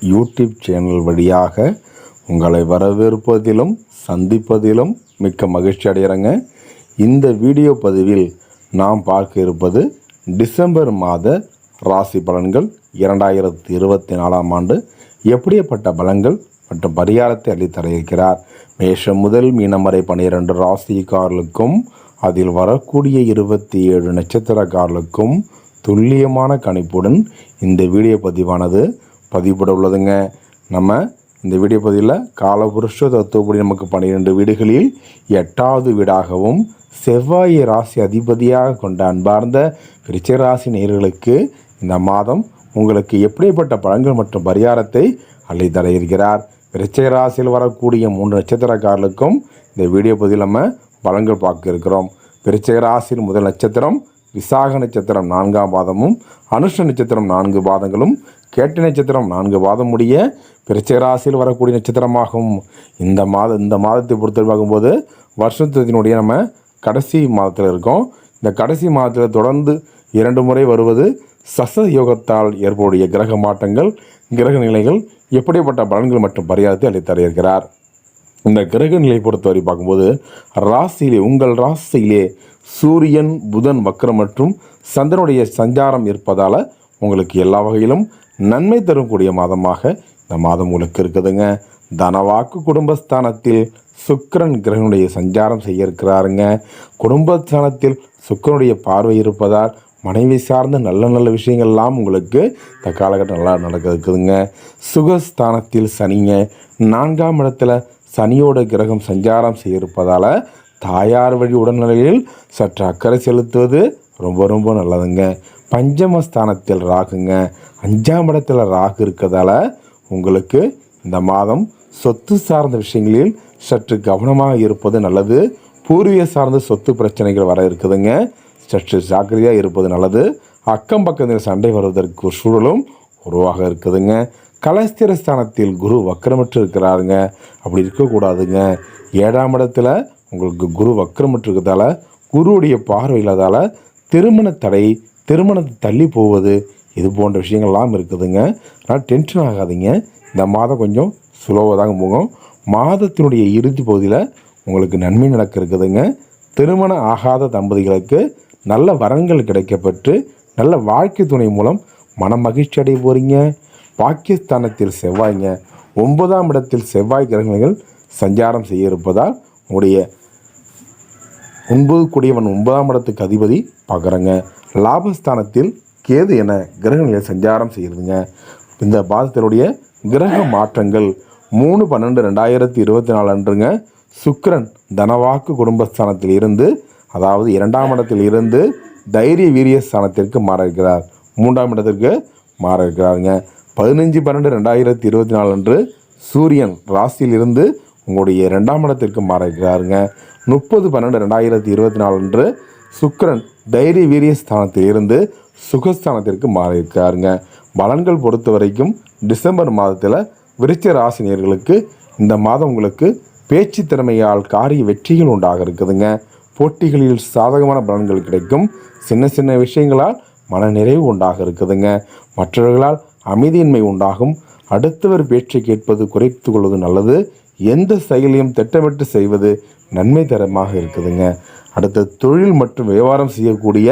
YouTube channel வழியாக உங்களை வரவேற்பதிலும் சந்திப்பதிலும் மிக்க மகிழ்ச்சி அடைகிறேங்க. இந்த வீடியோ பதிவில் நாம் பார்க்க இருப்பது டிசம்பர் மாத ராசி பலன்கள் இரண்டாயிரத்தி இருபத்தி நாலாம் ஆண்டு எப்படியப்பட்ட பலன்கள் மற்றும் பரிகாரத்தை அளித்தர இருக்கிறார் மேஷம் முதல் மீனம் வரை பனிரெண்டு ராசிக்காரர்களுக்கும் அதில் வரக்கூடிய இருபத்தி ஏழு நட்சத்திரக்காரர்களுக்கும் துல்லியமான கணிப்புடன் இந்த வீடியோ பதிவானது பதிவுபட உள்ளதுங்க நம்ம இந்த வீடியோ பதிவில் காலபுருஷ தத்துவப்படி நமக்கு பன்னிரெண்டு வீடுகளில் எட்டாவது வீடாகவும் செவ்வாய் ராசி அதிபதியாக கொண்ட அன்பார்ந்த விருச்சிக ராசி நேயர்களுக்கு இந்த மாதம் உங்களுக்கு எப்படிப்பட்ட பழங்கள் மற்றும் பரிகாரத்தை அள்ளி இருக்கிறார் விருச்சிக ராசியில் வரக்கூடிய மூன்று நட்சத்திரக்காரர்களுக்கும் இந்த வீடியோ பதிவில் நம்ம பலன்கள் பார்க்க இருக்கிறோம். விருச்சிக ராசியில் முதல் நட்சத்திரம் விசாக நட்சத்திரம் நான்காம் பாதமும் அனுஷ்ட நட்சத்திரம் நான்கு பாதங்களும் கேட்ட நட்சத்திரம் நான்கு பாதம் உடைய பிரச்சகராசியில் வரக்கூடிய நட்சத்திரமாகும். இந்த மாத இந்த மாதத்தை பொறுத்தவரை பார்க்கும்போது வருஷத்தினுடைய நம்ம கடைசி மாதத்தில் இருக்கோம். இந்த கடைசி மாதத்தில் தொடர்ந்து இரண்டு முறை வருவது சச யோகத்தால் ஏற்படைய கிரக மாற்றங்கள் கிரக நிலைகள் எப்படிப்பட்ட பலன்கள் மற்றும் பரிகாரத்தை அளித்தர இருக்கிறார். இந்த கிரக நிலை பொறுத்தவரை பார்க்கும்போது ராசியிலே உங்கள் ராசியிலே சூரியன் புதன் வக்ரம் மற்றும் சந்திரனுடைய சஞ்சாரம் இருப்பதால் உங்களுக்கு எல்லா வகையிலும் நன்மை தரக்கூடிய மாதமாக இந்த மாதம் உங்களுக்கு இருக்குதுங்க. தனவாக்கு குடும்பஸ்தானத்தில் சுக்கரன் கிரகனுடைய சஞ்சாரம் செய்ய இருக்கிறாருங்க. குடும்பஸ்தானத்தில் சுக்கரனுடைய பார்வை இருப்பதால் மனைவி சார்ந்த நல்ல நல்ல விஷயங்கள்லாம் உங்களுக்கு இந்த காலகட்டம் நல்லா நடக்க இருக்குதுங்க. சுகஸ்தானத்தில் சனிங்க. நான்காம் இடத்துல சனியோட கிரகம் சஞ்சாரம் செய்ய இருப்பதால் தாயார் வழி உடல்நிலையில் சற்று அக்கறை செலுத்துவது ரொம்ப ரொம்ப நல்லதுங்க. பஞ்சமஸ்தானத்தில் ராகுங்க. அஞ்சாம் இடத்துல ராகு இருக்கிறதால உங்களுக்கு இந்த மாதம் சொத்து சார்ந்த விஷயங்களில் சற்று கவனமாக இருப்பது நல்லது. பூர்வீக சார்ந்த சொத்து பிரச்சனைகள் வர இருக்குதுங்க. சற்று ஜாக்கிரதையாக இருப்பது நல்லது. அக்கம் பக்கத்தில் சண்டை வருவதற்கு சூழலும் உருவாக இருக்குதுங்க. கலஸ்திர ஸ்தானத்தில் குரு வக்கரமற்று இருக்கிறாருங்க அப்படி இருக்கக்கூடாதுங்க. ஏழாம் இடத்துல உங்களுக்கு குரு வக்கரமற்று இருக்கிறதால குருவுடைய பார்வை திருமண தடை திருமணத்தை தள்ளி போவது இது போன்ற விஷயங்கள்லாம் இருக்குதுங்க. ஆனால் டென்ஷன் ஆகாதீங்க. இந்த மாதம் கொஞ்சம் ஸ்லோவாக தாங்க போகும். மாதத்தினுடைய இறுதி பகுதியில் உங்களுக்கு நன்மை நடக்க இருக்குதுங்க. திருமணம் ஆகாத தம்பதிகளுக்கு நல்ல வரன்கள் கிடைக்கப்பெற்று நல்ல வாழ்க்கை துணை மூலம் மன மகிழ்ச்சி அடைய போகிறீங்க பாகிஸ்தானத்தில் செவ்வாய்ங்க ஒன்பதாம் இடத்தில் செவ்வாய் கிரகங்கள் சஞ்சாரம் செய்ய இருப்பதால் உங்களுடைய ஒன்பது கூடியவன் ஒன்பதாம் இடத்துக்கு அதிபதி பார்க்குறங்க லாபஸ்தானத்தில் கேது என கிரகநிலை சஞ்சாரம் செய்யுதுங்க இந்த பாதத்தினுடைய கிரக மாற்றங்கள் மூணு பன்னெண்டு ரெண்டாயிரத்தி இருபத்தி நாலு அன்றுங்க. சுக்கரன் தனவாக்கு குடும்பஸ்தானத்தில் இருந்து அதாவது இரண்டாம் இடத்தில் இருந்து தைரிய வீரிய ஸ்தானத்திற்கு மாற இருக்கிறார். மூன்றாம் இடத்திற்கு மாற இருக்கிறாருங்க. பதினஞ்சு பன்னெண்டு ரெண்டாயிரத்தி இருபத்தி நாலு அன்று சூரியன் ராசியில் இருந்து உங்களுடைய இரண்டாம் இடத்திற்கு மாறுகிறாருங்க. முப்பது பன்னெண்டு ரெண்டாயிரத்தி இருபத்தி நாலு அன்று சுக்கரன் தைரிய வீரிய ஸ்தானத்தில் இருந்து சுகஸ்தானத்திற்கு மாறியிருக்காருங்க. பலன்கள் பொறுத்த வரைக்கும் டிசம்பர் மாதத்தில் விருச்ச ராசினியர்களுக்கு இந்த மாதம் உங்களுக்கு பேச்சு திறமையால் காரிய வெற்றிகள் உண்டாக இருக்குதுங்க. போட்டிகளில் சாதகமான பலன்கள் கிடைக்கும். சின்ன சின்ன விஷயங்களால் மன நிறைவு உண்டாக இருக்குதுங்க. மற்றவர்களால் அமைதியின்மை உண்டாகும். அடுத்தவர் பேச்சை கேட்பது குறைத்து கொள்வது நல்லது. எந்த செயலையும் திட்டமிட்டு செய்வது நன்மை தரமாக இருக்குதுங்க. அடுத்த தொழில் மற்றும் வியாபாரம் செய்யக்கூடிய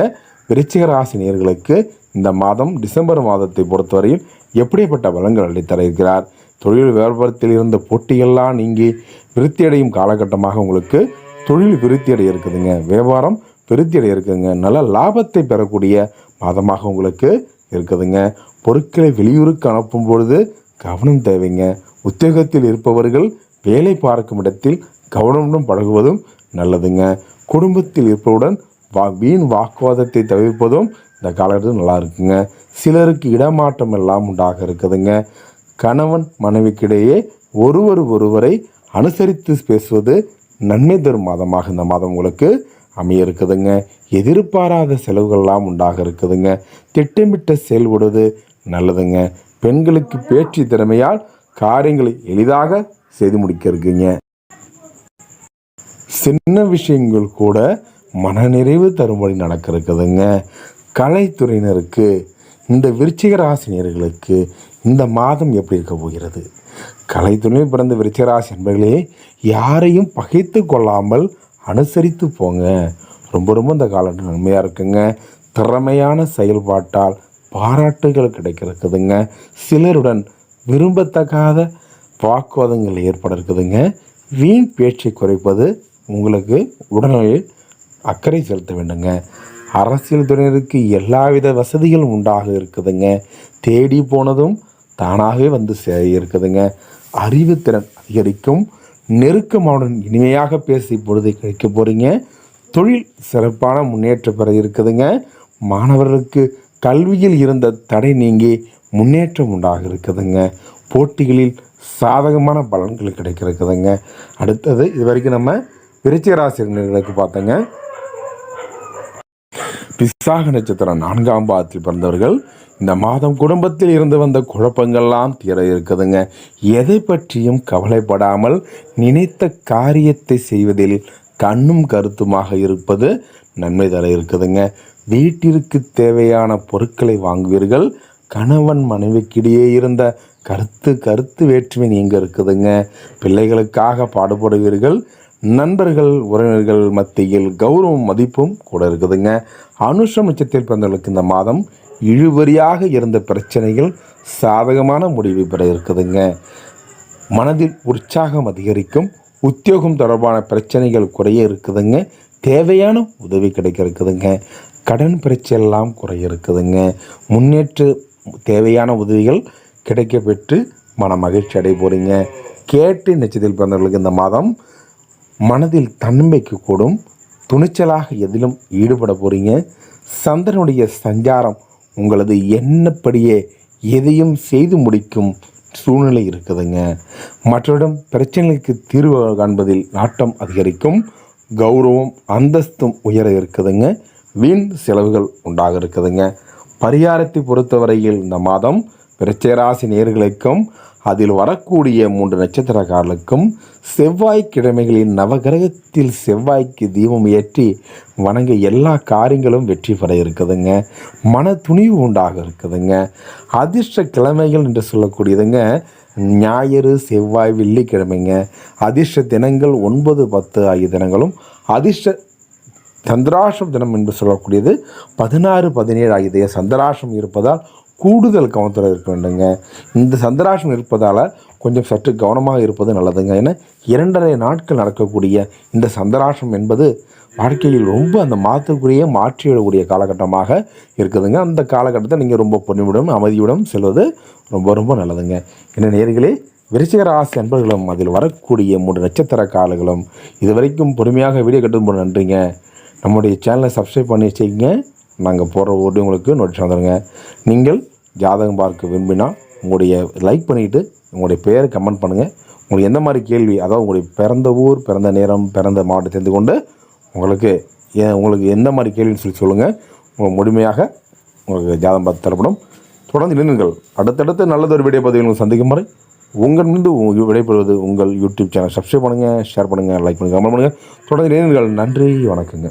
விருச்சிக ராசி நேர்களுக்கு இந்த மாதம் டிசம்பர் மாதத்தை பொறுத்தவரையில் எப்படிப்பட்ட பலன்கள் அளித்தர இருக்கிறார் தொழில் வியாபாரத்தில் இருந்த போட்டியெல்லாம் நீங்கி விருத்தியடையும் காலகட்டமாக உங்களுக்கு தொழில் விருத்தியடைய இருக்குதுங்க. வியாபாரம் விருத்தியடைய இருக்குதுங்க. நல்ல லாபத்தை பெறக்கூடிய மாதமாக உங்களுக்கு இருக்குதுங்க. பொருட்களை வெளியூருக்கு அனுப்பும் பொழுது கவனம் தேவைங்க. உத்தியோகத்தில் இருப்பவர்கள் வேலை பார்க்கும் இடத்தில் கவனமுடன் பழகுவதும் நல்லதுங்க. குடும்பத்தில் இருப்பவுடன் வா வீண் வாக்குவாதத்தை தவிர்ப்பதும் இந்த காலகட்டத்தில் நல்லா இருக்குங்க சிலருக்கு இடமாற்றம் எல்லாம் உண்டாக இருக்குதுங்க. கணவன் மனைவிக்கிடையே ஒருவர் ஒருவரை அனுசரித்து பேசுவது நன்மை தரும் மாதமாக இந்த மாதம் உங்களுக்கு அமைய இருக்குதுங்க எதிர்பாராத செலவுகள்லாம் உண்டாக இருக்குதுங்க திட்டமிட்ட செயல்படுவது நல்லதுங்க. பெண்களுக்கு பேச்சு திறமையால் காரியங்களை எளிதாக செய்து முடிக்க இருக்குங்க சின்ன விஷயங்கள் கூட மனநிறைவு தரும்படி நடக்க இருக்குதுங்க கலைத்துறையினருக்கு இந்த விருச்சிக ராசினியர்களுக்கு இந்த மாதம் எப்படி இருக்க போகிறது? கலைத்துறையில் பிறந்த விருச்சிகராசி என்பர்களே யாரையும் பகைத்து கொள்ளாமல் அனுசரித்து போங்க. ரொம்ப ரொம்ப இந்த காலம் நன்மையாக இருக்குங்க. திறமையான செயல்பாட்டால் பாராட்டுகள் கிடைக்க இருக்குதுங்க சிலருடன் விரும்பத்தகாத வாக்குவாதங்கள் ஏற்பட இருக்குதுங்க வீண் பேச்சை குறைப்பது உங்களுக்கு உடல்நிலையில் அக்கறை செலுத்த வேண்டுங்க. அரசியல் துறையினருக்கு எல்லாவித வசதிகளும் உண்டாக இருக்குதுங்க. தேடி போனதும் தானாகவே வந்து சே இருக்குதுங்க அறிவுத்திறன் அதிகரிக்கும். நெருக்கமாவுடன் இனிமையாக பேசி பொழுதை கழிக்க போகிறீங்க தொழில் சிறப்பான முன்னேற்றம் பெற இருக்குதுங்க. மாணவர்களுக்கு கல்வியில் இருந்த தடை நீங்கி முன்னேற்றம் உண்டாக இருக்குதுங்க. போட்டிகளில் சாதகமான பலன்கள் கிடைக்கிறதுங்க இருக்குதுங்க. அடுத்தது இது வரைக்கும் நம்ம விருச்சிக பார்த்தோங்க. விசாக நட்சத்திரம் நான்காம் பாதத்தில் பிறந்தவர்கள் இந்த மாதம் குடும்பத்தில் இருந்து வந்த குழப்பங்கள்லாம் தீர இருக்குதுங்க. எதை பற்றியும் கவலைப்படாமல் நினைத்த காரியத்தை செய்வதில் கண்ணும் கருத்துமாக இருப்பது நன்மை தர இருக்குதுங்க. வீட்டிற்கு தேவையான பொருட்களை வாங்குவீர்கள் கணவன் மனைவிக்கிடையே இருந்த கருத்து கருத்து வேற்றுமை நீங்க இருக்குதுங்க. பிள்ளைகளுக்காக பாடுபடுவீர்கள் நண்பர்கள் உறவினர்கள் மத்தியில் கௌரவம் மதிப்பும் கூட இருக்குதுங்க. அனுஷம் நட்சத்திரத்தில் பிறந்தவர்களுக்கு இந்த மாதம் இழுவரியாக இருந்த பிரச்சனைகள் சாதகமான முடிவு பெற இருக்குதுங்க. மனதில் உற்சாகம் அதிகரிக்கும் உத்தியோகம் தொடர்பான பிரச்சனைகள் குறைய இருக்குதுங்க. தேவையான உதவி கிடைக்க இருக்குதுங்க. கடன் பிரச்சனைலாம் குறைய இருக்குதுங்க. முன்னேற்ற தேவையான உதவிகள் கிடைக்க பெற்று மன மகிழ்ச்சி அடைய போகிறீங்க கேட்டு நட்சத்திரத்தில் பிறந்தவர்களுக்கு இந்த மாதம் மனதில் தன்மைக்கு கூடும் துணிச்சலாக எதிலும் ஈடுபட போகிறீங்க சந்திரனுடைய சஞ்சாரம் உங்களது என்னப்படியே எதையும் செய்து முடிக்கும் சூழ்நிலை இருக்குதுங்க. மற்றவரிடம் பிரச்சனைகளுக்கு தீர்வு காண்பதில் நாட்டம் அதிகரிக்கும். கௌரவம் அந்தஸ்தும் உயர இருக்குதுங்க. வீண் செலவுகள் உண்டாக இருக்குதுங்க. பரிகாரத்தை பொறுத்தவரையில் இந்த மாதம் விருச்சராசி நேர்களுக்கும் அதில் வரக்கூடிய மூன்று நட்சத்திரக்காரர்களுக்கும் செவ்வாய்க்கிழமைகளின் நவகிரகத்தில் செவ்வாய்க்கு தீபம் ஏற்றி வணங்க எல்லா காரியங்களும் வெற்றி பெற இருக்குதுங்க. மன துணிவு உண்டாக இருக்குதுங்க. அதிர்ஷ்ட கிழமைகள் என்று சொல்லக்கூடியதுங்க. ஞாயிறு செவ்வாய் வெள்ளிக்கிழமைங்க. அதிர்ஷ்ட தினங்கள் ஒன்பது பத்து ஆகிய தினங்களும் அதிர்ஷ்ட சந்திராசம் தினம் என்று சொல்லக்கூடியது. பதினாறு பதினேழு ஆகிய சந்திராசம் இருப்பதால் கூடுதல் கவனத்தில் இருக்க வேண்டுங்க. இந்த சந்திராசம் இருப்பதால் கொஞ்சம் சற்று கவனமாக இருப்பது நல்லதுங்க. ஏன்னா இரண்டரை நாட்கள் நடக்கக்கூடிய இந்த சந்திராஷ்டம் என்பது வாழ்க்கையில் ரொம்ப அந்த மாற்றக்கூடிய மாற்றிவிடக்கூடிய காலகட்டமாக இருக்குதுங்க. அந்த காலகட்டத்தை நீங்கள் ரொம்ப பொறுமையுடன் அமைதியுடன் செல்வது ரொம்ப ரொம்ப நல்லதுங்க. என்ன நேர்களே விருச்சிக ராசி அன்பர்களும் அதில் வரக்கூடிய மூன்று நட்சத்திர காலங்களும் இது வரைக்கும் பொறுமையாக வீடியோ கட்டும் போது நன்றிங்க. நம்முடைய சேனலை சப்ஸ்கிரைப் பண்ணி வச்சுக்கோங்க. நாங்கள் போடுற ஓடி உங்களுக்கு நோட்டீஸ் வந்துடுங்க நீங்கள் ஜாதகம் பார்க்க விரும்பினால் உங்களுடைய லைக் பண்ணிவிட்டு உங்களுடைய பெயரை கமெண்ட் பண்ணுங்கள் உங்களுக்கு எந்த மாதிரி கேள்வி அதாவது உங்களுடைய பிறந்த ஊர் பிறந்த நேரம் பிறந்த மாவட்டம் தெரிந்து கொண்டு உங்களுக்கு உங்களுக்கு எந்த மாதிரி கேள்வின்னு சொல்லி சொல்லுங்கள் உங்களுக்கு முழுமையாக உங்களுக்கு ஜாதகம் பார்த்து தரப்படும். தொடர்ந்து இணைந்தீர்கள் அடுத்தடுத்து நல்லதொரு வீடியோ பதிவு உங்களுக்கு சந்திக்கும் வரை உங்களிருந்து உங்க- விடைபெறுவது உங்கள் யூடியூப் சேனல் சப்ஸ்கிரைப் பண்ணுங்கள் ஷேர் பண்ணுங்கள் லைக் பண்ணுங்கள் கமெண்ட் பண்ணுங்கள் தொடர்ந்து இணைந்தீர்கள் நன்றி வணக்கங்க.